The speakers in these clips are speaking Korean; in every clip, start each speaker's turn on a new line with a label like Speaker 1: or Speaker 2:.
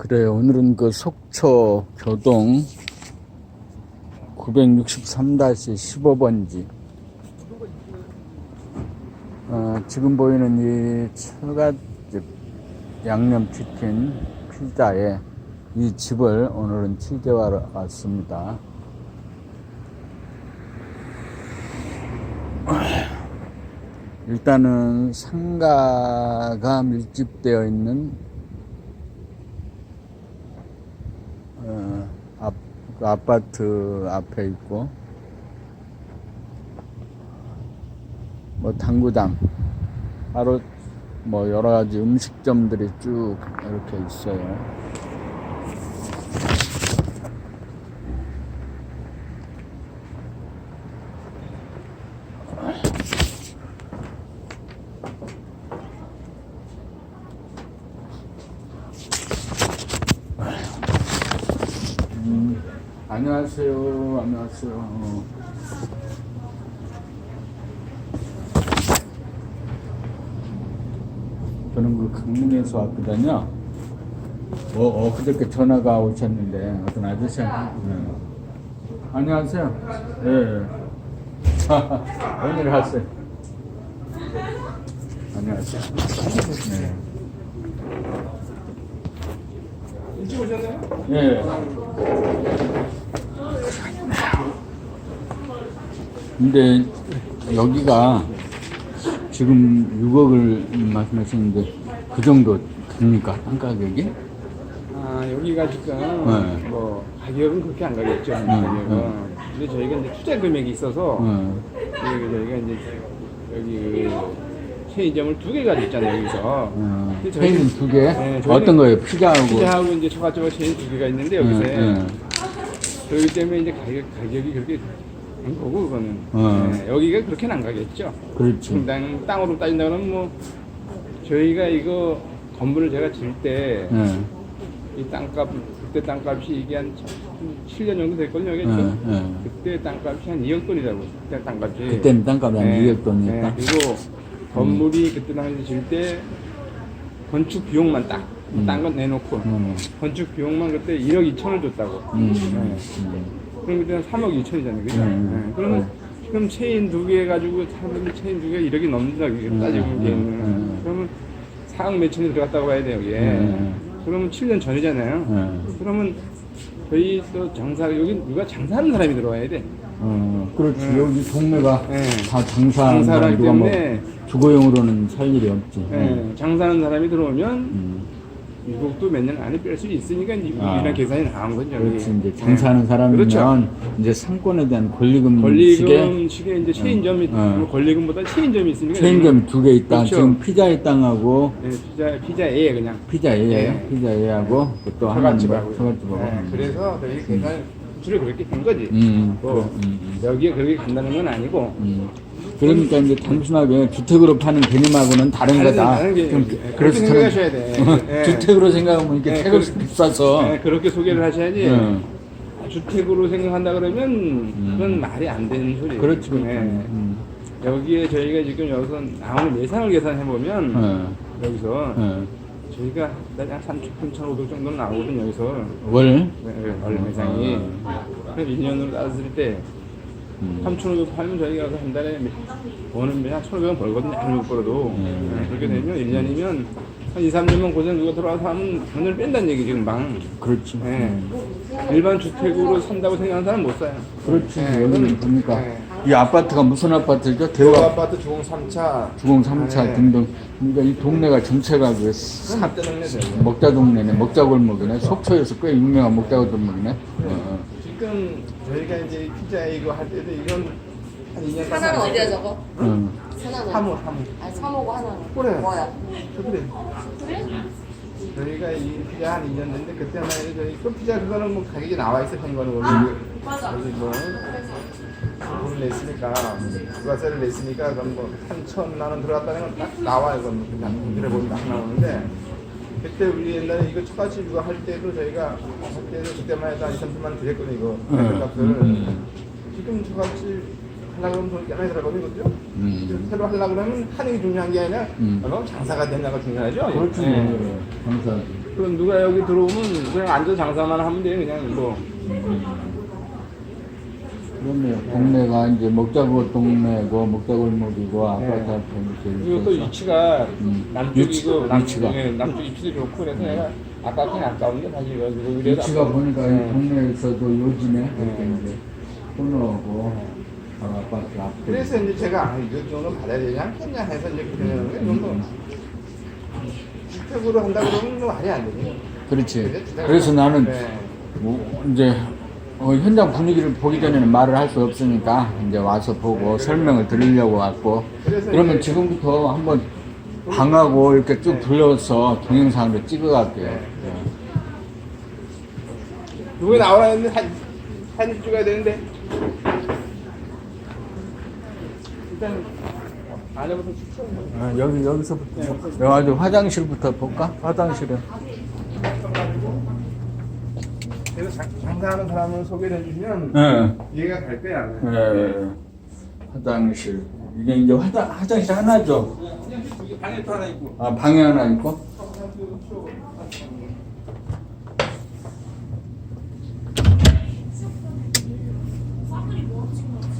Speaker 1: 그래 오늘은 그 속초 교동 963-15번지 어, 지금 보이는 이 처갓집 양념치킨 피자에 이 집을 오늘은 취재하러 왔습니다. 일단은 상가가 밀집되어 있는 어, 앞, 그 아파트 앞에 있고 뭐 당구장 바로 뭐 여러 가지 음식점들이 쭉 이렇게 있어요. 음, 안녕하세요. 안녕하세요. 어. 저는 그 강릉에서 왔거든요. 어, 어, 그저께 전화가 오셨는데, 어떤 아저씨한테. 네. 안녕하세요. 예. 오늘 왔어요. 안녕하세요. 네.
Speaker 2: 일찍 오셨나요?
Speaker 1: 예. 근데 여기가 지금 6억을 말씀하시는데 그 정도 됩니까? 땅 가격이?
Speaker 2: 아 여기가 지금
Speaker 1: 네.
Speaker 2: 뭐 가격은 그렇게 안 가겠죠.
Speaker 1: 네,
Speaker 2: 가격은.
Speaker 1: 네.
Speaker 2: 근데 저희가 이제 투자 금액이 있어서
Speaker 1: 어.
Speaker 2: 여기 저희가 이제 여기 그 체인점을 두 개가 있잖아요 여기서.
Speaker 1: 어.
Speaker 2: 근데 저희는-
Speaker 1: 체인 두 개?
Speaker 2: 네, 저희는
Speaker 1: 어떤 거예요? 피자하고?
Speaker 2: 피자하고 이제 처갓집하고 체인 두 개가 있는데 여기서
Speaker 1: 예, 예.
Speaker 2: 그렇기 때문에 이제 가격 가격이 그렇게 안 거고 그거는
Speaker 1: 어.
Speaker 2: 네, 여기가 그렇게는 안 가겠죠.
Speaker 1: 그렇지.
Speaker 2: 땅 땅으로 따진다면 뭐 저희가 이거 건물을 제가 지을 때
Speaker 1: 예.
Speaker 2: 이 땅값 그때 땅값이 이게 한 7년 정도 됐거든요.
Speaker 1: 예, 예.
Speaker 2: 그때 땅값이 한 2억 돈이라고 그때 땅값이.
Speaker 1: 그때는 땅값이 한 2억 돈이었다?
Speaker 2: 네, 그리고 건물이 그때 당시 지을 때 건축 비용만 딱
Speaker 1: 음.
Speaker 2: 딴건 내놓고
Speaker 1: 음.
Speaker 2: 건축 비용만 그때 1억 2천을 줬다고.
Speaker 1: 음.
Speaker 2: 네.
Speaker 1: 음.
Speaker 2: 그럼 그때는 3억 2천이잖아요. 그죠?
Speaker 1: 음.
Speaker 2: 네. 그러면 지금 체인 두 개 가지고 사람들이 체인 두 개 1억이 넘는다. 이게
Speaker 1: 음.
Speaker 2: 따지고
Speaker 1: 음.
Speaker 2: 보기에는.
Speaker 1: 음.
Speaker 2: 그러면 4억 몇천이 들어갔다고 봐야 돼요. 이게.
Speaker 1: 음.
Speaker 2: 그러면 7년 전이잖아요.
Speaker 1: 예.
Speaker 2: 그러면 저희 또 장사 여기 누가 장사하는 사람이 들어와야 돼.
Speaker 1: 어, 그렇지.
Speaker 2: 네.
Speaker 1: 여기 동네가
Speaker 2: 네.
Speaker 1: 다 장사하는
Speaker 2: 장사를
Speaker 1: 사람, 누가 뭐
Speaker 2: 때문에
Speaker 1: 주거용으로는 살 일이 없지.
Speaker 2: 예, 장사하는 사람이 들어오면
Speaker 1: 음.
Speaker 2: 이것도 몇 년 안에 뺄 수 있으니까 이제
Speaker 1: 아.
Speaker 2: 우리랑 계산이 나온 거죠.
Speaker 1: 그렇지.
Speaker 2: 이게.
Speaker 1: 이제 장사하는
Speaker 2: 예.
Speaker 1: 사람이면
Speaker 2: 그렇죠.
Speaker 1: 이제 상권에 대한 권리금
Speaker 2: 권리금 식에 이제 체인점이
Speaker 1: 어.
Speaker 2: 뭐 권리금보다 체인점이 있으니까
Speaker 1: 체인점 두 개 있다.
Speaker 2: 그렇죠.
Speaker 1: 지금 피자의 땅하고
Speaker 2: 예, 피자 피자에 그냥
Speaker 1: 피자예요.
Speaker 2: 예.
Speaker 1: 피자예하고 또 하나는 뭐
Speaker 2: 처갓집하고
Speaker 1: 처갓집하고.
Speaker 2: 예, 그래서 저희 계산 주로 그렇게 된 거지.
Speaker 1: 음.
Speaker 2: 뭐
Speaker 1: 그래, 음, 음.
Speaker 2: 여기에 그렇게 간다는 건 아니고
Speaker 1: 음. 그러니까 이제 단순하게 주택으로 파는 개념하고는 다른 거다.
Speaker 2: 다른 게-
Speaker 1: 좀
Speaker 2: 예,
Speaker 1: 그래서
Speaker 2: 그렇게
Speaker 1: 저는
Speaker 2: 생각하셔야 돼. 예.
Speaker 1: 주택으로 생각하면 이게
Speaker 2: 예,
Speaker 1: 택을
Speaker 2: 그-
Speaker 1: 비싸서.
Speaker 2: 예, 그렇게 소개를 하셔야지.
Speaker 1: 음.
Speaker 2: 주택으로 생각한다 그러면 그건 말이 안 되는.
Speaker 1: 그렇지. 그렇지.
Speaker 2: 예.
Speaker 1: 음.
Speaker 2: 여기에 저희가 지금 여기서 나오는 예산을 계산해 보면
Speaker 1: 어,
Speaker 2: 여기서
Speaker 1: 어.
Speaker 2: 저희가 한 3천, 3,500 정도 나오거든요. 여기서
Speaker 1: 월?
Speaker 2: 네, 얼마 이상이. 그럼 1년으로 따졌을 때
Speaker 1: 음.
Speaker 2: 3,500 팔면 저희가 한 달에 버는 한 1,500원 벌거든요. 아무리 벌어도.
Speaker 1: 음.
Speaker 2: 네, 그렇게 되면 1년이면 한 2, 3년만 고생 누가 들어와서 하면 돈을 뺀다는 얘기 지금 방.
Speaker 1: 그렇지.
Speaker 2: 네.
Speaker 1: 음.
Speaker 2: 일반 주택으로 산다고 생각하는 사람 못 사요.
Speaker 1: 그렇지.
Speaker 2: 네,
Speaker 1: 여기는
Speaker 2: 그건-
Speaker 1: 보니까
Speaker 2: 네.
Speaker 1: 이 아파트가 무슨 아파트죠?
Speaker 2: 대우
Speaker 1: 대화
Speaker 2: 아파트 주공 3차.
Speaker 1: 주공 3차
Speaker 2: 네.
Speaker 1: 등등. 그러니까 이 동네가 전체가 그 사, 먹자 동네네, 먹자 골목이네. 속초에서 꽤 유명한 먹자 골목이네. 어, 어.
Speaker 2: 지금 저희가 이제 피자 이거 할 때도 이건 한 2년
Speaker 3: 하나는 어디야 저거?
Speaker 1: 어.
Speaker 3: 하나는
Speaker 2: 3호, 3호.
Speaker 3: 아니 3호고 하나는
Speaker 2: 그래.
Speaker 3: 뭐야?
Speaker 2: 그래.
Speaker 3: 그래?
Speaker 2: 저희가 이 피자 한 2년 됐는데 그때만 해도 저희 그 피자 그거는 뭐 가격이 나와 한 거는 원래
Speaker 3: 맞아.
Speaker 2: 여기 뭐 돈을 냈으니까 부가세를 냈으니까 그건 뭐 3천 만 원 들어갔다는 건 딱 나와 이건 뭐 그냥 공들여 보면 딱 나오는데 그때 우리 옛날에 이거 초가집 이거 할 때도 저희가 할 때도 그때만 해도 한 2, 3천만 원 드렸거든요 이거
Speaker 1: 네.
Speaker 2: 값을
Speaker 1: 음.
Speaker 2: 지금 초가집 하려고 그러면 돈 꽤나 들어가거든요, 그죠?
Speaker 1: 음.
Speaker 2: 새로 하려고 그러면 하는 게 중요한 게 아니라
Speaker 1: 음.
Speaker 2: 얼마나 장사가 되냐가 중요하죠.
Speaker 1: 그렇지.
Speaker 2: 예.
Speaker 1: 항상.
Speaker 2: 그럼 누가 여기 들어오면 그냥 앉아 장사만 하면 돼요, 그냥 뭐.
Speaker 1: 그러네요. 동네가 이제 먹자고 동네고 먹자골목이고 아파트
Speaker 2: 네.
Speaker 1: 앞에 이렇게
Speaker 2: 그리고 또
Speaker 1: 있어서.
Speaker 2: 위치가
Speaker 1: 음.
Speaker 2: 남쪽이고
Speaker 1: 위치-
Speaker 2: 남,
Speaker 1: 위치가.
Speaker 2: 예, 남쪽 입지도 좋고 그래서 내가 아깝긴 아까운데 사실 그래서 그래도
Speaker 1: 위치가
Speaker 2: 아까워.
Speaker 1: 보니까 이
Speaker 2: 예.
Speaker 1: 동네에서도 요즘에 이렇게
Speaker 2: 네.
Speaker 1: 이제 코너하고 바로 아파트 앞에
Speaker 2: 그래서 이제 제가 아, 이거 정도 받아야 되지 않겠냐 해서 이제. 이건 뭐 주택으로 한다 그러면 뭐 말이 안 되죠.
Speaker 1: 그렇지. 그래서 나는
Speaker 2: 네.
Speaker 1: 뭐 이제 어, 현장 분위기를 보기 전에는 말을 할 수 없으니까 이제 와서 보고 설명을 드리려고 왔고 그러면 지금부터 한번 방하고 이렇게 쭉
Speaker 2: 네.
Speaker 1: 둘러서 동영상으로 찍어갈게요.
Speaker 2: 네. 누구 나오라 했는데 사진, 사진 찍어야 되는데 일단 안에부터 추천
Speaker 1: 아, 여기 여기서부터 여기 화장실부터 볼까? 화장실은
Speaker 2: 그래서 장- 장사하는 사람을 소개를 해주시면
Speaker 1: 네.
Speaker 2: 이해가 갈 거야.
Speaker 1: 네. 화장실 이게 이제 화장 화장실 하나죠.
Speaker 2: 화장실 두개 방에 또 하나 있고.
Speaker 1: 아 방에 하나 있고.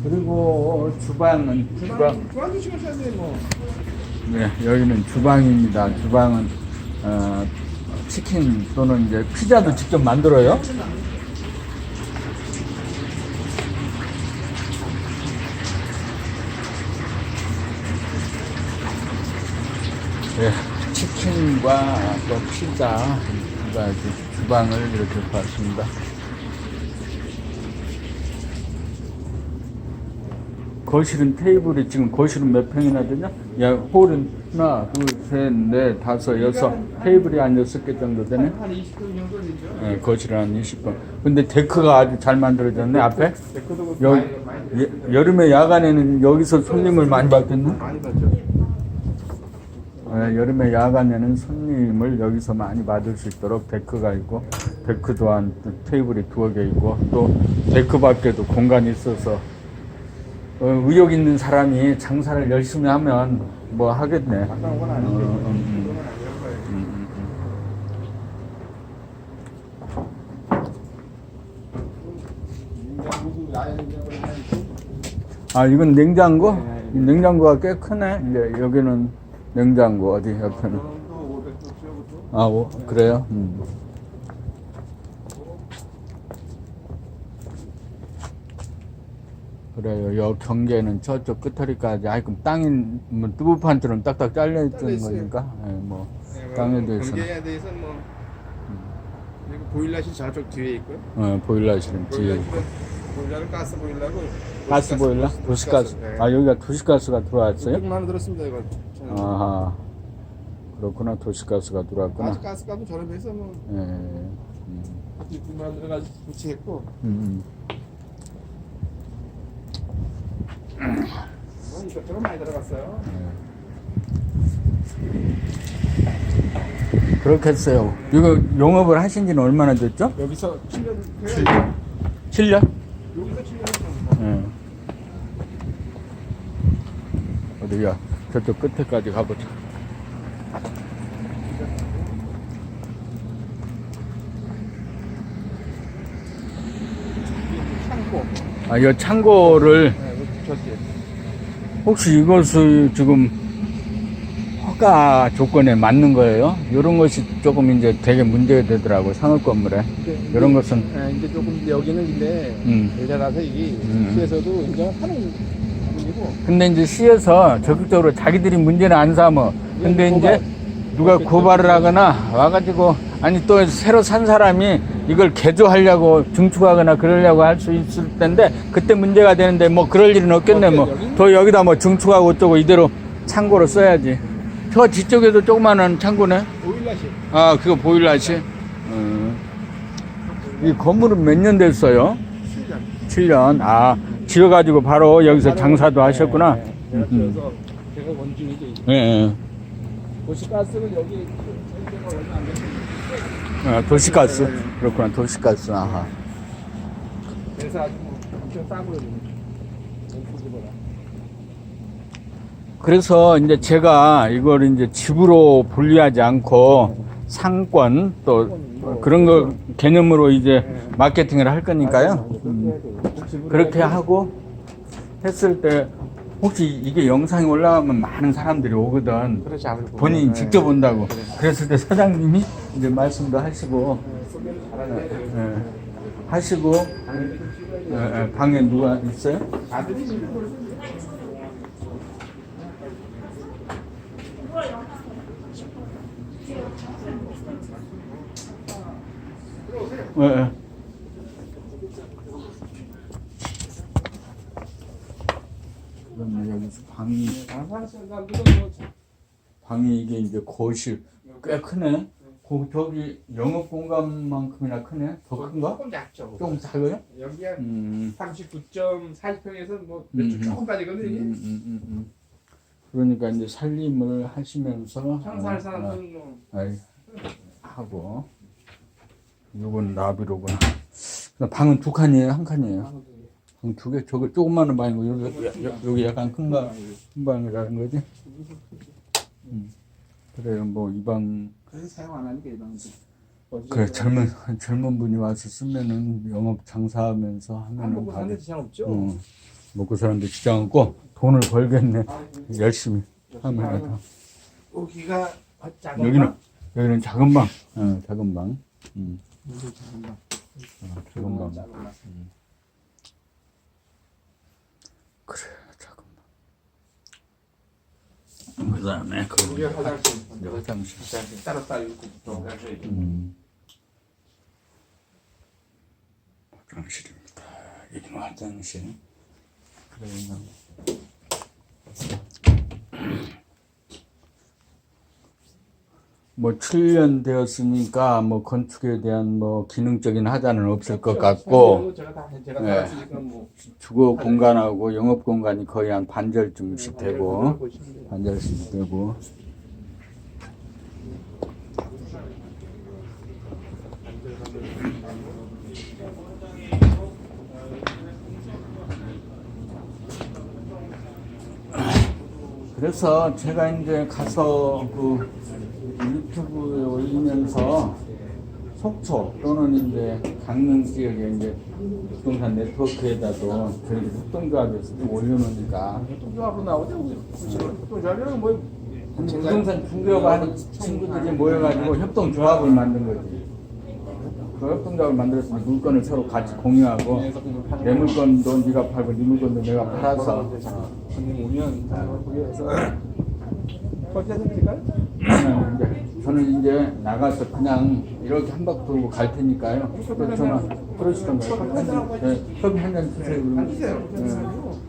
Speaker 1: 그리고 주방은 주방
Speaker 2: 주방 주시면 되는데 뭐.
Speaker 1: 네 여기는 주방입니다. 주방은 어, 치킨 또는 이제 피자도 직접 만들어요. 네, 치킨과 또 피자 주방을 이렇게 봤습니다. 거실은 테이블이 지금 거실은 몇 평이나 되냐? 야 홀은 하나, 둘, 셋, 넷, 다섯, 여섯 테이블이 한 여섯 개 정도 되네.
Speaker 2: 한 20분 정도 되죠.
Speaker 1: 예, 거실은 한 20분. 근데 데크가 아주 잘 만들어졌네 앞에.
Speaker 2: 데코도
Speaker 1: 여,
Speaker 2: 많이 많이
Speaker 1: 여, 여름에 야간에는 여기서 손님을 많이 받겠네.
Speaker 2: 많이 받죠.
Speaker 1: 예, 여름에 야간에는 손님을 여기서 많이 받을 수 있도록 데크가 있고 데크 또한 또 테이블이 두어 개 있고 또 데크 밖에도 공간이 있어서 어, 의욕 있는 사람이 장사를 열심히 하면 뭐 하겠네. 어, 음, 음. 음. 아 이건 냉장고?
Speaker 2: 네,
Speaker 1: 이 냉장고가 꽤 크네. 이제 여기는 냉장고 어디 옆에는.
Speaker 2: 저는 또 500도 치워부터.
Speaker 1: 아 오, 그래요? 음. 그래요. 여 경계는 저쪽 끝허리까지. 아이 그럼 땅이 뭐 뚜부판처럼 딱딱 잘려
Speaker 2: 잘려있어요.
Speaker 1: 거니까. 예, 뭐
Speaker 2: 네,
Speaker 1: 땅에
Speaker 2: 뭐
Speaker 1: 대해서.
Speaker 2: 경계에 대해서 뭐 그리고 보일러실 저쪽 뒤에 있고요.
Speaker 1: 어, 보일러실은 뒤에. 있고.
Speaker 2: 보일러는 가스 보일러고
Speaker 1: 가스 보일러? 도시가스.
Speaker 2: 네.
Speaker 1: 아 여기가 도시가스가 들어왔어요?
Speaker 2: 조금 하나 들었습니다 이거.
Speaker 1: 아하. 그렇구나. 도시가스가 들어왔구나.
Speaker 2: 아직 가스 값은 저렴해서 뭐
Speaker 1: 예. 음.
Speaker 2: 뒷부분만 들어가서 교체했고
Speaker 1: 음.
Speaker 2: 뭐 이것저것 많이 들어갔어요.
Speaker 1: 그렇겠어요. 이거 용업을 하신 지는 얼마나 됐죠?
Speaker 2: 여기서 7년 제가
Speaker 1: 7년?
Speaker 2: 여기서 7년 했습니다.
Speaker 1: 예. 어디야? 저쪽 끝에까지 가보자.
Speaker 2: 창고.
Speaker 1: 아, 이 창고를
Speaker 2: 네.
Speaker 1: 혹시 이것을 지금 허가 조건에 맞는 거예요? 이런 것이 조금 이제 되게 문제가 되더라고 상업 건물에. 이런 것은
Speaker 2: 네, 이제 조금 이제 여기는 근데
Speaker 1: 음.
Speaker 2: 대자라서 이게
Speaker 1: 음.
Speaker 2: 시에서도 인정하는
Speaker 1: 근데 이제 시에서 적극적으로 자기들이 문제는 안 삼어. 근데
Speaker 2: 예,
Speaker 1: 이제 누가 고발을 하거나 와가지고 아니 또 새로 산 사람이 이걸 개조하려고 증축하거나 그러려고 할 수 있을 텐데 그때 문제가 되는데 뭐 그럴 일은 없겠네 뭐 더 여기다 뭐 증축하고 어쩌고 이대로 창고로 써야지. 저 뒤쪽에도 조그마한 창고네.
Speaker 2: 오일라실
Speaker 1: 아 그거 보일러시. 어. 이 건물은 몇 년 됐어요?
Speaker 2: 7년.
Speaker 1: 7년. 아 지어가지고 바로 여기서 장사도 하셨구나.
Speaker 2: 네, 네.
Speaker 1: 음.
Speaker 2: 그래서 제가 원중이죠. 이제.
Speaker 1: 예. 예.
Speaker 2: 도시가스는 여기 얼마 안
Speaker 1: 아, 도시가스 그렇구나 도시가스 아하
Speaker 2: 그래서 아주 뭐 엄청 싸고요.
Speaker 1: 그래서 이제 제가 이걸 이제 집으로 분리하지 않고 상권 또 그런 거 개념으로 이제 마케팅을 할 거니까요. 음, 그렇게 하고 했을 때 혹시 이게 영상이 올라가면 많은 사람들이 오거든.
Speaker 2: 그렇지
Speaker 1: 본인이
Speaker 2: 네.
Speaker 1: 직접 온다고. 그랬을 때 사장님이 이제 말씀도 하시고 예, 하시고 방에 누가 있어요?
Speaker 2: 아들이
Speaker 1: 예, 예. 그러면 여기서 방이 방이 이게 이제 거실 꽤 크네. 거 저기 영업 공간만큼이나 크네. 더 큰가?
Speaker 2: 조금 작죠.
Speaker 1: 조금 작아요?
Speaker 2: 여기 한
Speaker 1: 음.
Speaker 2: 39.40평에서 뭐
Speaker 1: 음,
Speaker 2: 몇주
Speaker 1: 음.
Speaker 2: 조금 빠지거든요.
Speaker 1: 음,
Speaker 2: 이게.
Speaker 1: 음, 음, 음. 그러니까 이제 살림을 하시면서
Speaker 2: 청사할
Speaker 1: 어,
Speaker 2: 사람은 뭐
Speaker 1: 아이, 하고 이건 나비로구나. 방은 두 칸이에요, 한 칸이에요. 방 두 개, 저거 조그마한 방이고 여기 여- 여기 약간 큰가 큰 방이라는 거지. 음. 그래요, 뭐 이 방
Speaker 2: 그래서 사용 안 하니까 이 방도.
Speaker 1: 그래 젊은 젊은 분이 와서 쓰면은 영업 장사하면서
Speaker 2: 안
Speaker 1: 하면은
Speaker 2: 먹고
Speaker 1: 받을-
Speaker 2: 지장 없죠.
Speaker 1: 어, 먹고 사는데 지장 없고 돈을 벌겠네. 열심히 하면
Speaker 2: 여기가 작은
Speaker 1: 여기는
Speaker 2: 방?
Speaker 1: 여기는 작은 방, 어, 작은 방, 음,
Speaker 2: 여기 작은 방.
Speaker 1: 어. 그래, 작은 방. 그
Speaker 2: 여기 화장실.
Speaker 1: 이제 화장실.
Speaker 2: 화장실 따로 따로 있고 또 화장실.
Speaker 1: 음. 화장실입니다. 여기는 화장실. 그러면 뭐 7년 되었으니까 뭐 건축에 대한 뭐 기능적인 하자는 없을 것 같고.
Speaker 2: 제가 다 제가
Speaker 1: 네.
Speaker 2: 다 했으니까 뭐
Speaker 1: 주거 공간하고 영업 공간이 거의 한 반절쯤씩 되고 반절씩 되고. 그래서 제가 이제 가서 그 올리면서 속초 또는 이제 강릉 지역에 이제 부동산 네트워크에다도 저희 협동조합에서 좀 올려놓으니까
Speaker 2: 협동조합으로 나오죠. 협동조합이라는 뭐
Speaker 1: 부동산 중개업 하는 친구들이 모여가지고 협동조합을 만든 거지. 그 협동조합을 만들어서 물건을 서로 같이 공유하고 내 물건도 네가 팔고 네 물건도 내가 팔아서
Speaker 2: 손님 오면 거기에서 거기서 드릴까요?
Speaker 1: 저는 이제, 나가서 그냥 이렇게 한 바퀴 돌고 갈 테니까요. 그 전화 그러시던가요? 커피 한 잔, 네, 커피 한잔 주세요. 그러면. 네.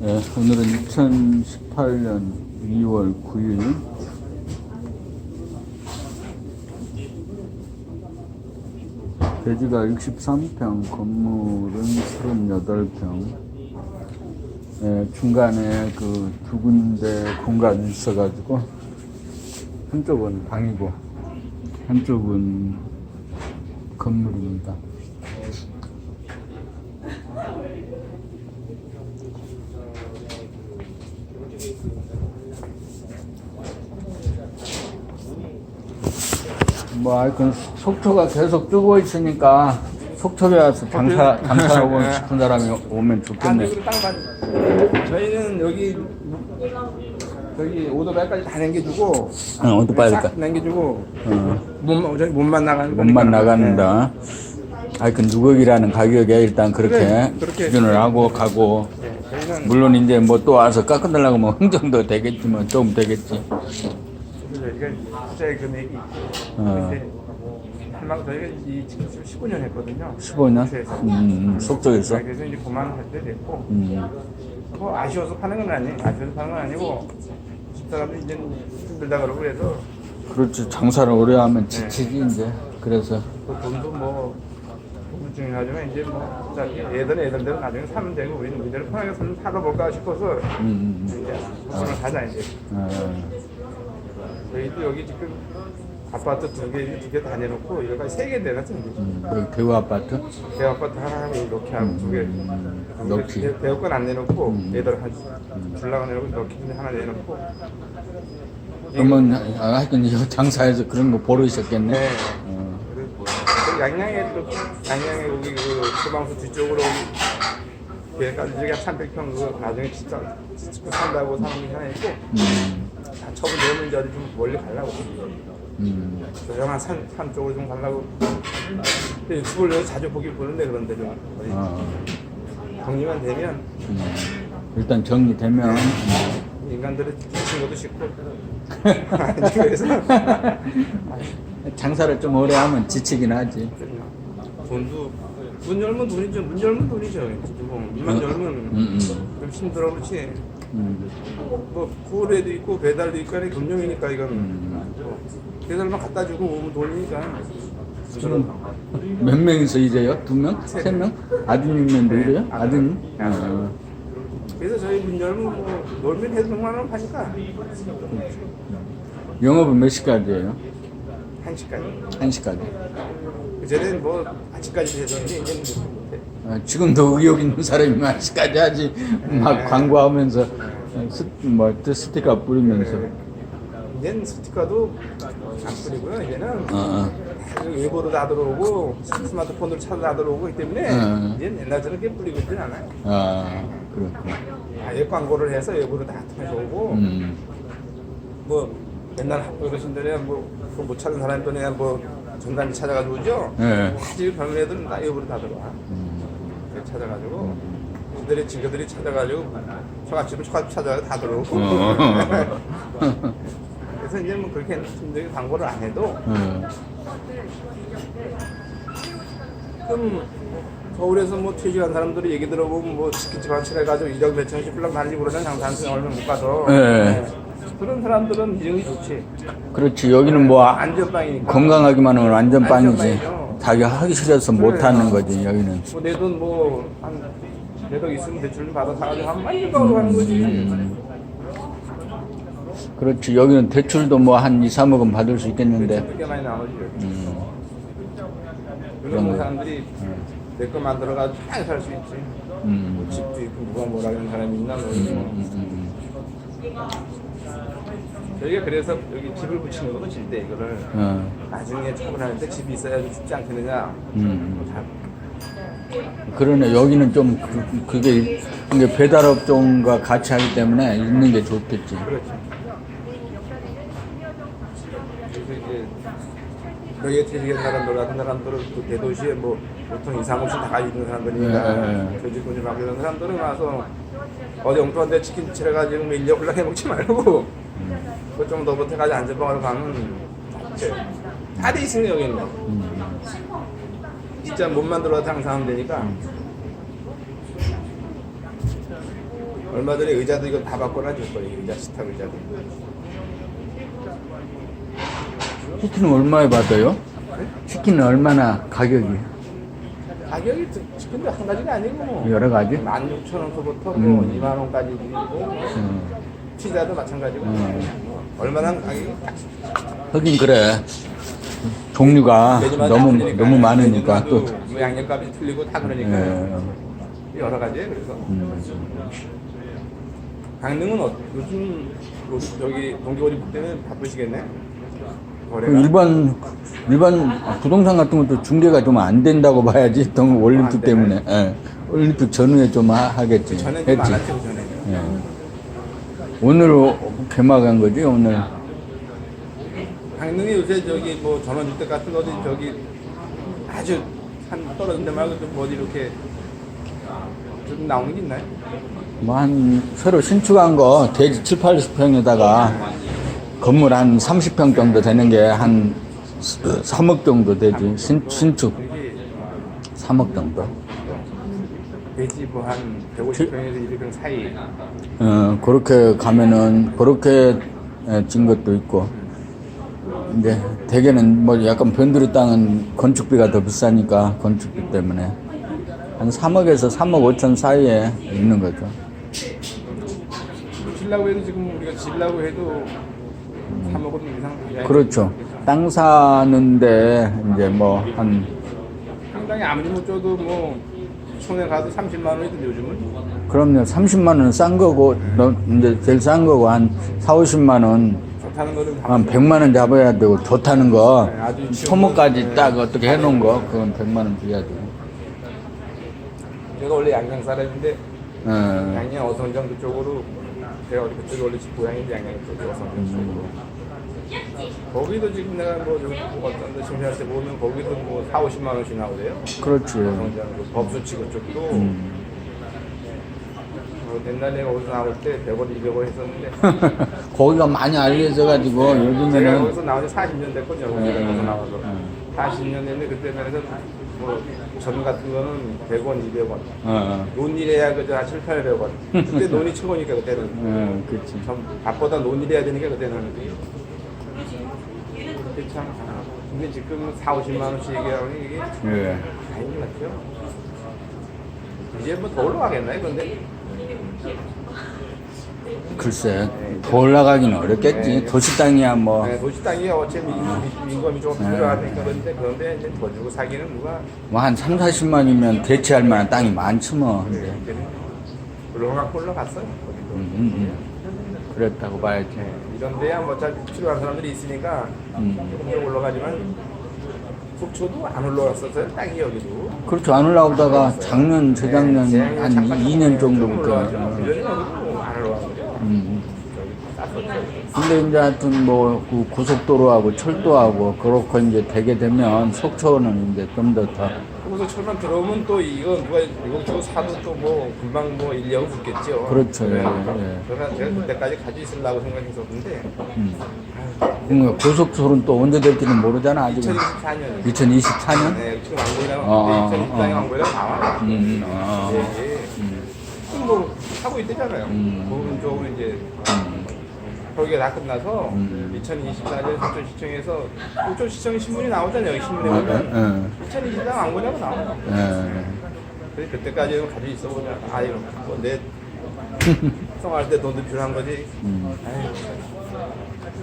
Speaker 1: 네, 오늘은 2018년 2월 9일. 대지가 63평, 건물은 38평. 예, 중간에 그 두 군데 공간이 있어가지고, 한쪽은 방이고, 한쪽은 건물입니다. 뭐 하여튼 속초가 계속 뜨고 있으니까 속초에 와서 장사 장사하고 싶은 사람이 오면 좋겠네.
Speaker 2: 반. 저희는 여기 여기 오토바이까지 다 남겨주고
Speaker 1: 어, 오토바이까지.
Speaker 2: 싹 남겨주고
Speaker 1: 어,
Speaker 2: 몸 저희 몸만 나가는
Speaker 1: 몸만
Speaker 2: 거니까.
Speaker 1: 나간다. 하여튼 누걱이라는 가격에 일단 그렇게
Speaker 2: 그래, 그렇게.
Speaker 1: 기준을 하고 가고
Speaker 2: 네, 네,
Speaker 1: 물론 이제 뭐 또 와서 깎아달라고 뭐 흥정도 되겠지만 좀 되겠지.
Speaker 2: 그
Speaker 1: 어.
Speaker 2: 근데 한방 저희가 이 지금 15년 했거든요.
Speaker 1: 15년?
Speaker 2: 속초에서.
Speaker 1: 음, 음?
Speaker 2: 그래서 이제 그만할 때 됐고
Speaker 1: 음.
Speaker 2: 뭐 아쉬워서 파는 건 아니 아쉬워서 파는 건 아니고 집사람도 이제 힘들다 그러고 그래서
Speaker 1: 그렇지. 장사를 오래 하면 지치지, 이제. 그래서.
Speaker 2: 그 돈도 뭐 돈도 중요하지만 이제 뭐 자, 애들 애들대로 나중에 사면 되고 우리는 우리대로 편하게 살- 살아볼까 싶어서
Speaker 1: 음, 음,
Speaker 2: 이제 그걸 가자 이제
Speaker 1: 음.
Speaker 2: 저희도 여기 지금 아파트 두 개 두 개 다 내놓고 여기까지 세개 이제
Speaker 1: 음. 그리고 대우 아파트?
Speaker 2: 대 아파트 하나 이렇게 하고 두개
Speaker 1: 음, 넣기.
Speaker 2: 대우권 안 내놓고 애들 한 줄라가 내놓고 넣기 하나 내놓고
Speaker 1: 그러면, 아, 하여튼 이거 장사해서 그런 거 보르셨겠네.
Speaker 2: 네.
Speaker 1: 어.
Speaker 2: 그 양양에 또 양양에 거기 그 소방서 뒤쪽으로 저기 한 300평 그 나중에 진짜 짓고 산다고 사는 게 하나 있고
Speaker 1: 음.
Speaker 2: 다 처분 되면 이제 어디 좀 멀리 가려고
Speaker 1: 음.
Speaker 2: 조용한 산, 산 쪽으로 좀 가려고 근데 유튜브를 자주 보긴 보는데 그런데 좀 어디
Speaker 1: 어.
Speaker 2: 정리만 되면
Speaker 1: 음. 일단 정리되면.
Speaker 2: 인간들이 지친 것도 싫고 아니 그래서
Speaker 1: 장사를 좀 오래 하면 지치긴 하지.
Speaker 2: 돈도 문 열면 돈이죠 문 열면 돈이죠 뭐 문만 열면
Speaker 1: 음, 음.
Speaker 2: 좀 힘들어 그렇지
Speaker 1: 음.
Speaker 2: 뭐 구월에도 있고 배달도 있고 하니 금융이니까 이건 배달만 갖다 주고 오면 돈이니까
Speaker 1: 지금 몇 명이서 일해요? 두 명? 세 명? 아드님면도 일해요? 아드님? 어.
Speaker 2: 그래서 저희 문 열면 뭐 놀면 해도 100만 원 파니까
Speaker 1: 영업은 몇 시까지예요?
Speaker 2: 한 시까지
Speaker 1: 한 시까지.
Speaker 2: 그전에는 뭐 아침까지 되던데 이제는
Speaker 1: 지금도 의욕 있는 사람이 한 시까지 하지. 막 광고하면서 어, 스, 뭐 스티커 뿌리면서.
Speaker 2: 이제는 스티커도 안 뿌리고요 이제는
Speaker 1: 어, 어.
Speaker 2: 외부로 다 들어오고 스마트폰으로 차도 다 들어오고 있기 때문에
Speaker 1: 응.
Speaker 2: 이제는 옛날처럼 그렇게 뿌리고 있진 않아요
Speaker 1: 아, 그렇구나.
Speaker 2: 아예 광고를 해서 외부로 다 통해서 오고
Speaker 1: 음.
Speaker 2: 뭐 옛날 어르신들이 뭐못 찾는 사람이 또 그냥 뭐 전단지 찾아가지고 오죠.
Speaker 1: 예.
Speaker 2: 지금 젊은 애들은 다 외부로 다 들어와.
Speaker 1: 음.
Speaker 2: 그렇게 찾아가지고 그들의 친구들이 찾아가지고 초가집을 초가집 찾아가지고 다 들어오고.
Speaker 1: 어.
Speaker 2: 그래서 이제 뭐 그렇게 힘들게 광고를 안 해도
Speaker 1: 어.
Speaker 2: 그럼 서울에서 뭐 퇴직한 사람들이 얘기 들어보면 뭐 치킨집 한칠 해가지고 1억 몇천씩 훌렁 날리고 그러잖아 장사한테 얼마 못 가서.
Speaker 1: 예.
Speaker 2: 네. 그런 사람들은 이정이 좋지.
Speaker 1: 그렇지. 여기는 뭐 아-
Speaker 2: 안전빵이니까.
Speaker 1: 건강하기만 하면 완전 빵이지.
Speaker 2: 안전빵이죠.
Speaker 1: 자기 하기 싫어서 못 하는 거지, 여기는.
Speaker 2: 뭐내돈 뭐한 내돈 있으면 대출 좀 받아 사가지고 한 많이 받고 하는 거지.
Speaker 1: 음. 그렇지. 여기는 대출도 뭐 한 2, 3억은 받을 수 있겠는데.
Speaker 2: 꽤 많이 나오지.
Speaker 1: 음.
Speaker 2: 그런 뭐. 사람들이 내거 만들어가지고 편하게 살 수 있지.
Speaker 1: 음.
Speaker 2: 뭐 집도 있고 누가 뭐라 하는 사람이 있나 뭐.
Speaker 1: 음, 음,
Speaker 2: 저희가 그래서 여기 집을 붙이는 것도 질때 이거를
Speaker 1: 음. 어.
Speaker 2: 나중에 때 집이 있어야지 죽지 않겠느냐.
Speaker 1: 음.
Speaker 2: 잘
Speaker 1: 그러네. 여기는 좀 그, 그게 이게 배달업종과 같이 하기 때문에 있는 게 좋겠지.
Speaker 2: 그렇죠. 그래서 이제 여기에 퇴직한 사람들 같은 사람들은 또 대도시에 뭐 보통 2, 3억씩 다 가지고 있는 사람들이니까
Speaker 1: 예, 예, 예.
Speaker 2: 퇴직금이 막 이런 사람들은 와서 어디 엉뚱한 데 치킨 칠해가지고 뭐 인력 올라 해 먹지 말고 그좀 더 보태가지고 안전방으로 가면. 다돼 있으면 여기는 진짜 못 만들어도 장사하면 되니까 얼마 전에 의자도 이거 다 바꿔놔 줄 거예요 의자 식탁 의자도
Speaker 1: 치킨은 얼마에 받아요? 치킨은 얼마나 가격이?
Speaker 2: 가격이 치킨도 한 가지가 아니고 뭐
Speaker 1: 여러 가지?
Speaker 2: 16,000원부터
Speaker 1: 음.
Speaker 2: 뭐 2만 원까지 드리고
Speaker 1: 음.
Speaker 2: 피자도 마찬가지고
Speaker 1: 음.
Speaker 2: 얼마나 가격이 딱
Speaker 1: 하긴 그래. 종류가 너무
Speaker 2: 틀리니까.
Speaker 1: 너무 많으니까 또.
Speaker 2: 뭐 양념값이 틀리고 다 그러니까
Speaker 1: 예.
Speaker 2: 여러 가지예요 그래서
Speaker 1: 음.
Speaker 2: 강릉은 어, 요즘 요- 저기 동계올림픽 때문에 바쁘시겠네
Speaker 1: 그
Speaker 2: 거래가
Speaker 1: 일반 일반 부동산 같은 것도 중개가 좀 안 된다고 봐야지. 동 올림픽
Speaker 2: 안 되나요?
Speaker 1: 때문에. 예. 올림픽 전후에 좀 하, 하겠지.
Speaker 2: 전에 좀
Speaker 1: 했지.
Speaker 2: 많았죠 그 전에는
Speaker 1: 예. 오늘 개막한 거지 오늘.
Speaker 2: 강릉이 요새 저기 뭐 전원주택 같은 어디 저기 아주 산 떨어진 데 말고 좀 어디 이렇게 좀 나오는 게 있나요?
Speaker 1: 뭐 한 새로 신축한 거 대지 7, 80평에다가 건물 한 30평 정도 되는 게 한 3억 정도 되지. 신, 신축
Speaker 2: 그게
Speaker 1: 3억 정도.
Speaker 2: 돼지 뭐한 150평에서 200평 사이.
Speaker 1: 어, 그렇게 가면은 그렇게 에, 진 것도 있고. 근데 대개는 뭐 약간 변두리 땅은 건축비가 더 비싸니까 건축비 때문에 한 3억에서 3억 5천 사이에 있는 거죠.
Speaker 2: 질라고 해도 지금 우리가 질라고 해도 3억은 이상 돼야
Speaker 1: 그렇죠. 땅 사는데 이제 뭐한
Speaker 2: 상당히 아무리 못 줘도 뭐 촌에 가도 30만 원이던데 요즘은?
Speaker 1: 그럼요. 30만 원은 싼 거고 너 이제 제일 싼 거고 한 4, 50만 원,
Speaker 2: 좋다는 거는
Speaker 1: 한 100만 원 잡아야 되고 좋다는 거.
Speaker 2: 네, 아주
Speaker 1: 소모까지 딱 어떻게 해 놓은 거 그건 100만 원 줘야 돼.
Speaker 2: 제가 원래 양양 사람인데
Speaker 1: 어.
Speaker 2: 양양 어선정 그쪽으로 제가 어디 그쪽이 원래 집 고향인데 양양 쪽에 어선정 쪽으로 거기도 지금 내가 뭐좀 어떤 데 심사할 때 보면 거기도 뭐 4, 50만 원씩 나오대요
Speaker 1: 그렇지.
Speaker 2: 어선정 그 법수치 그쪽도 뭐 옛날에 어디서 나올 때 100원, 200원 했었는데
Speaker 1: 거기가 많이 알려져 가지고
Speaker 2: 제가
Speaker 1: 요즘에는
Speaker 2: 거기서 나온 지 40년 됐거든요.
Speaker 1: 음.
Speaker 2: 거기서 나와서.
Speaker 1: 음.
Speaker 2: 40년 됐는데 그때는 그래서 뭐전 같은 거는 100원, 200원.
Speaker 1: 어, 어.
Speaker 2: 논일해야 그저 한 7, 800원. 그때 논이 최고니까 그때는.
Speaker 1: 어, 그렇지.
Speaker 2: 전 밥보다 논일해야 되니까 그때는. 참. 근데 지금 4, 50만 원씩 얘기하면 이게
Speaker 1: 예.
Speaker 2: 것 같죠? 이제 뭐 더 올라가겠나요, 근데?
Speaker 1: 글쎄 더 올라가기는 어렵겠지.
Speaker 2: 네.
Speaker 1: 도시 땅이야 뭐.
Speaker 2: 네, 도시 땅이 어차피 민- 민- 민감이 좀
Speaker 1: 네.
Speaker 2: 필요하니까 그런데 그런데 이제 더 주고 사기는 누가
Speaker 1: 뭐 한 3, 40만이면 대체할 만한 땅이 많지 뭐. 근데.
Speaker 2: 올라가 올라갔어요. 거기도.
Speaker 1: 음, 음, 음. 그랬다고 봐야지.
Speaker 2: 네, 이런 데야 뭐 어차피 필요한 사람들이 있으니까
Speaker 1: 음.
Speaker 2: 올라가지만 속초도 안 올라갔었어요. 땅이 여기도.
Speaker 1: 그렇죠. 안 올라오다가 작년, 재작년
Speaker 2: 네,
Speaker 1: 한
Speaker 2: 잠깐
Speaker 1: 2년
Speaker 2: 조금
Speaker 1: 정도부터.
Speaker 2: 올라가죠. 그전에 여기도 안 올라간 거죠.
Speaker 1: 음. 근데 이제 하여튼 뭐, 그 고속도로하고 철도하고 그렇고 이제 되게 되면 속초는 이제 좀 더 더.
Speaker 2: 거기서 철만 들어오면 또 이거 누가 이거 주고 사도 또 뭐 금방 뭐 일리하고 붙겠죠.
Speaker 1: 그렇죠.
Speaker 2: 네.
Speaker 1: 예, 예.
Speaker 2: 그래서 제가 그때까지 가지고 있으려고 생각했었는데
Speaker 1: 음. 그러니까 고속도로는 또 언제 될지는 모르잖아, 아직은.
Speaker 2: 2024년.
Speaker 1: 2024년?
Speaker 2: 네, 지금 왕고이랑
Speaker 1: 어, 어,
Speaker 2: 2024년
Speaker 1: 어.
Speaker 2: 왕고이랑 나와요.
Speaker 1: 음, 어.
Speaker 2: 예, 예. 지금 뭐 하고 있대잖아요.
Speaker 1: 음.
Speaker 2: 부분 쪽으로 이제
Speaker 1: 음.
Speaker 2: 설계가 다 끝나서
Speaker 1: 음.
Speaker 2: 2024년 속초시청에서 속초시청 신문이 나오잖아요. 신문에
Speaker 1: 어,
Speaker 2: 보면
Speaker 1: 어,
Speaker 2: 2024년 왕고이라고 나와요.
Speaker 1: 어. 예.
Speaker 2: 그래서 그때까지는 가지고 있어 보면 아 이런 뭐내 성할 때 돈도 필요한 거지.
Speaker 1: 음.
Speaker 2: 아유,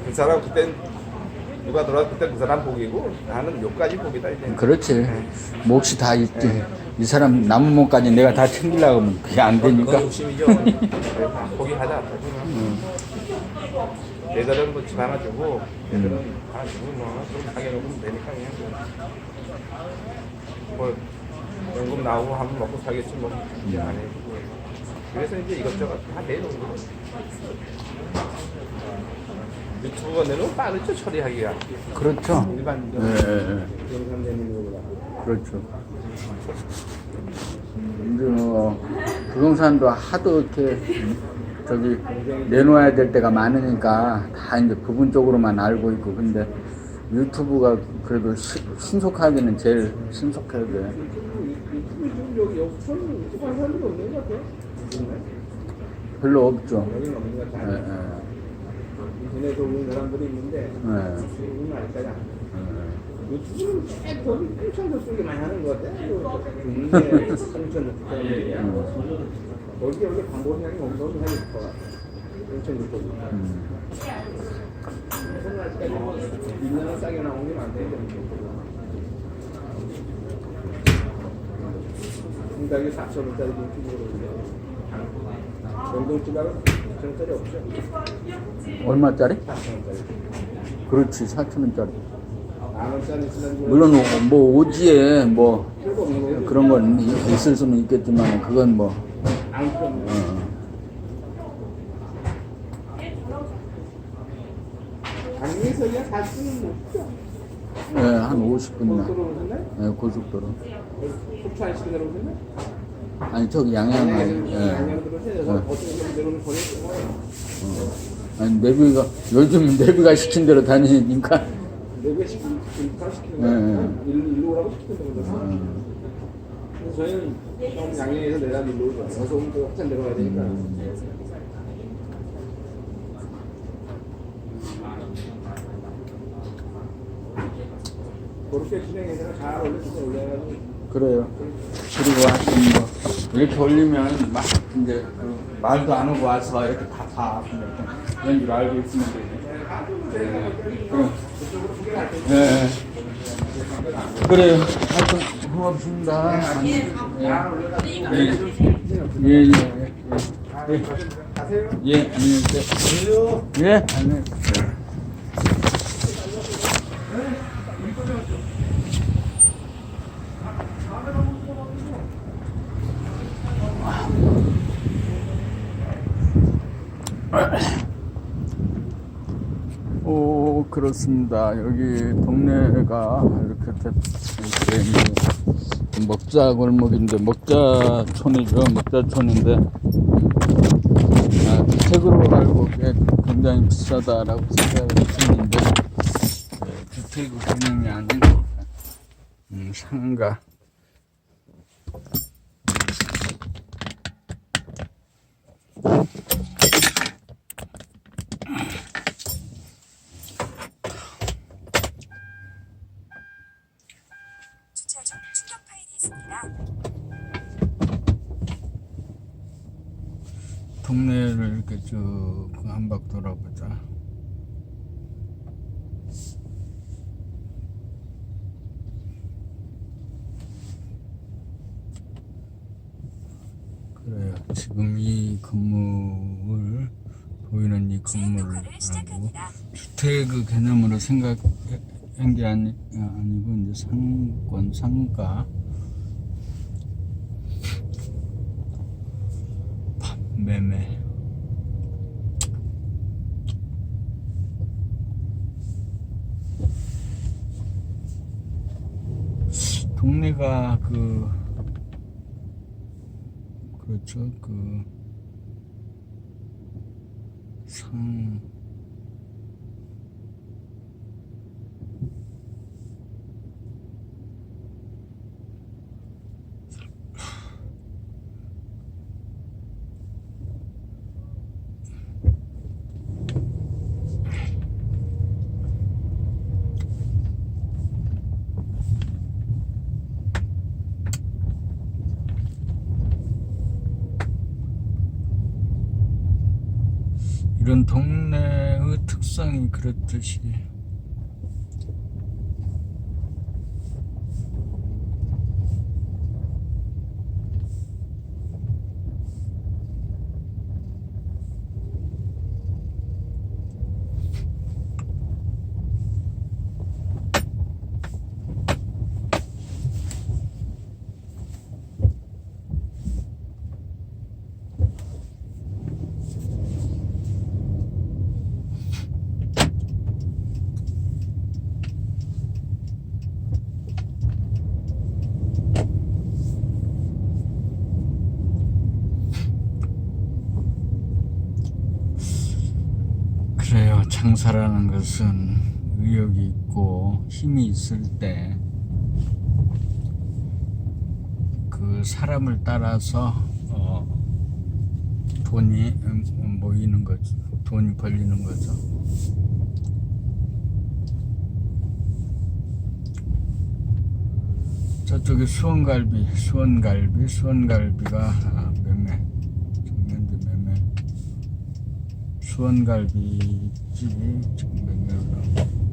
Speaker 2: 그 사람 그땐 누가 돌아 그때 그 사람 복이고 나는 요까지 복이다 이제.
Speaker 1: 그렇지. 몫이 다 있지. 이 사람 남은 몸까지 내가 다 챙기려고 하면 그게 안 되니까.
Speaker 2: 그건 욕심이죠. 아, 포기하자. 얘들은 뭐집 하나 주고 얘들은 하나 주고 뭐좀 하게 놓으면 되니까 그냥 뭐 연금 나오고 한번 먹고 살겠지 뭐 이제 안 해주고 그래서 이제 이것저것 다 내놓은 거 유튜브가 내놓으면 빠르죠 처리하기가
Speaker 1: 그렇죠.
Speaker 2: 일반
Speaker 1: 예, 예, 예.
Speaker 2: 영상 내는 거보다
Speaker 1: 그렇죠. 이제 뭐 부동산도 하도 이렇게 저기 내놓아야 될 때가 많으니까 다 이제 부분적으로만 알고 있고 근데 유튜브가 그래도 시- 신속하기는 제일 신속해야 돼.
Speaker 2: 지금 여기 여기 손 유튜브 하는 사람들이 없는 것 같아요
Speaker 1: 별로 없죠.
Speaker 2: 여기는 없는 것
Speaker 1: 예,
Speaker 2: 같아요
Speaker 1: 예,
Speaker 2: 인터넷에 오는 사람들이 있는데
Speaker 1: 예.
Speaker 2: 지금은 아직까지 안 해요.
Speaker 1: 예.
Speaker 2: 유튜브는 꽤 덕분에 많이 하는 것 같아. 국내 거기 여기 광고량이 엄청 하기 좋을 것 같아. 아직까지 뭐 1년은 싸게 나온 게 많대. 생각이 4천 원짜리 유튜브로 영동집하고 4천 원짜리 없죠.
Speaker 1: 얼마짜리?
Speaker 2: 4천 원짜리.
Speaker 1: 그렇지 4천 원짜리.
Speaker 2: 만 원짜리 있으면
Speaker 1: 물론 뭐 오지에 뭐. 그런 건 이- 있을 수는 있겠지만 그건 뭐. 어,
Speaker 2: 강릉에서 그냥 40분 못
Speaker 1: 예, 한 50분 나.
Speaker 2: 고속도로 오셨나요?
Speaker 1: 예, 고속도로.
Speaker 2: 속초 안 시간 내려오셨나요?
Speaker 1: 아니 저기 양양 예.
Speaker 2: 보내주고
Speaker 1: 아니 내비가 요즘 내비가 시킨 대로 다니니까
Speaker 2: 네 개씩 가시키는
Speaker 1: 네.
Speaker 2: 거야. 일로 일로 오라고 시키는 거잖아. 그래서 저희는 좀 양양에서 내가 일로 올 거야. 여기서 오면 또 합산 내려가야 되니까. 그렇게 진행해서 잘 올려주세요. 올려가지고
Speaker 1: 그래요. 그리고 하여튼 뭐 이렇게 올리면 막 이제 그 말도 안 하고 와서 이렇게 다 봐. 이런 줄 알고 있으면 되지. 네. 네. 그래요. 하여튼 고맙습니다. 예. 예. 예, 예, 예. 예. 예, 안녕히 계세요. 예, 안녕히 계세요. 오 그렇습니다. 여기 동네가 이렇게 돼 있는 먹자 골목인데 먹자촌이죠. 먹자촌인데 아, 주택으로 알고 꽤 굉장히 비싸다라고 생각을 했었는데 네, 주택 개념이 아닌 음, 상가. 한 바퀴 돌아보자. 그래요. 지금 이 건물을 보이는 이 건물을
Speaker 4: 녹화를
Speaker 1: 하고
Speaker 4: 시작합니다.
Speaker 1: 주택 그 개념으로 생각한 게 아니, 아니고 이제 상권 상가 매매 동네가 그 그렇죠? 그 상 이런 동네의 특성이 장사라는 것은 의욕이 있고 힘이 있을 때 그 사람을 따라서 어 돈이 음, 모이는 거죠. 돈이 벌리는 거죠. 저쪽에 수원갈비, 수원갈비, 수원갈비가 아, 매매, 정면대 매매. 수원갈비 집이 지금 몇 명이라고